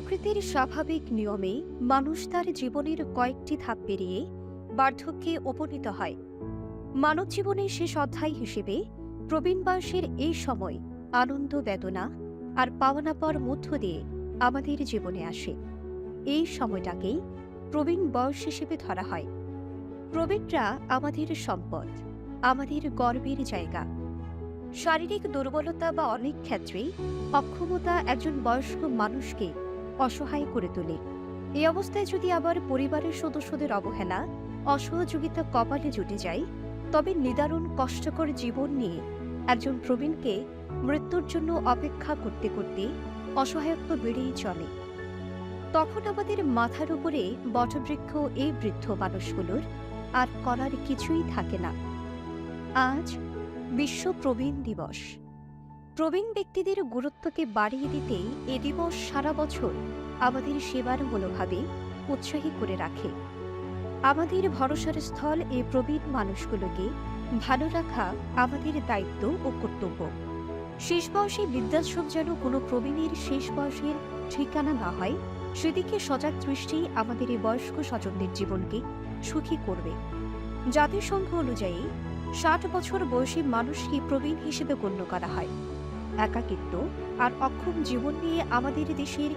প্রকৃতির স্বাভাবিক নিয়মে মানুষ তার জীবনের কয়েকটি ধাপ পেরিয়ে বার্ধক্যে উপনীত হয়। মানব জীবনের শেষ অধ্যায় হিসেবে প্রবীণ বয়সের এই সময় আনন্দ, বেদনা আর পাওনা পর মধ্য দিয়ে আমাদের জীবনে আসে। এই সময়টাকেই প্রবীণ বয়স হিসেবে ধরা হয়। প্রবীণরা আমাদের সম্পদ, আমাদের গর্বের জায়গা। শারীরিক দুর্বলতা বা অনেক ক্ষেত্রেই অক্ষমতা একজন বয়স্ক মানুষকে অসহায় করে তোলে। এই অবস্থায় যদি আবার পরিবারের সদস্যদের অবহেলা, অসহযোগিতা কপালে জুটে যায়, তবে নিদারুণ কষ্টকর জীবন নিয়ে একজন প্রবীণকে মৃত্যুর জন্য অপেক্ষা করতে করতে অসহায়ত্ব বেড়েই চলে। তখন আমাদের মাথার উপরে বটবৃক্ষ এই বৃদ্ধ মানুষগুলোর আর করার কিছুই থাকে না। আজ বিশ্ব প্রবীণ দিবস। প্রবীণ ব্যক্তিদের গুরুত্বকে বাড়িয়ে দিতেই এ দিবস সারা বছর আমাদের সেবার মনোভাবে উৎসাহী করে রাখে। আমাদের ভরসার স্থল এই প্রবীণ মানুষগুলোকে ভালো রাখা আমাদের দায়িত্ব ও কর্তব্য। শেষ বয়সে বৃদ্ধাশ্রম যেন কোনো প্রবীণের শেষ বয়সের ঠিকানা না হয়, সেদিকে সজাগ দৃষ্টি আমাদের এই বয়স্ক স্বজনদের জীবনকে সুখী করবে। জাতিসংঘ অনুযায়ী ষাট বছর বয়সী মানুষকে প্রবীণ হিসেবে গণ্য করা হয়। একাকিত্ব আর অক্ষম জীবন নিয়ে আমাদের দেশের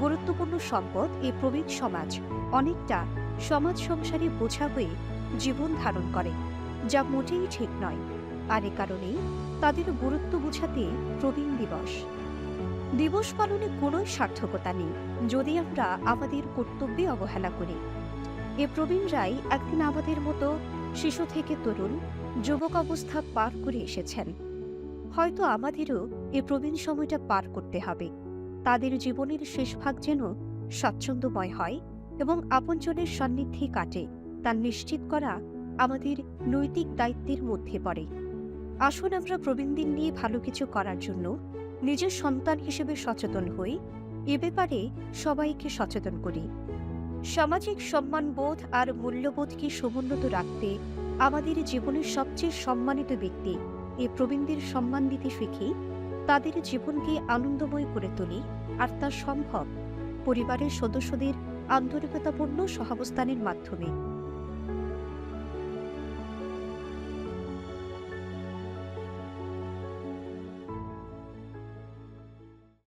গুরুত্বপূর্ণ সম্পদ এই প্রবীণ সমাজ অনেকটা সমাজ সংসারে বোঝা হয়ে জীবন ধারণ করে, যা মোটেই ঠিক নয়। আর এ কারণেই তাদের গুরুত্ব বোঝাতে প্রবীণ দিবস। দিবস পালনে কোনো সার্থকতা নেই, যদি আমরা আমাদের কর্তব্যে অবহেলা করি। এ প্রবীণরাই একদিন আমাদের মতো শিশু থেকে তরুণ যুবক অবস্থা পার করে এসেছেন। হয়তো আমাদেরও এ প্রবীণ সময়টা পার করতে হবে। তাদের জীবনের শেষ ভাগ যেন স্বাচ্ছন্দ্যময় হয় এবং আপনজনের সান্নিধ্যে কাটে তা নিশ্চিত করা আমাদের নৈতিক দায়িত্বের মধ্যে পড়ে। আসুন আমরা প্রবীণদের নিয়ে ভালো কিছু করার জন্য নিজের সন্তান হিসেবে সচেতন হই, এ ব্যাপারে সবাইকে সচেতন করি। সামাজিক সম্মানবোধ আর মূল্যবোধকে সমুন্নত রাখতে আমাদের জীবনের সবচেয়ে সম্মানিত ব্যক্তি এ প্রবীণদের সম্মান দিতে শিখি, তাদের জীবনকে আনন্দময় করে তুলি আর তা সম্ভব পরিবারের সদস্যদের আন্তরিকতাপূর্ণ সহাবস্থানের মাধ্যমে।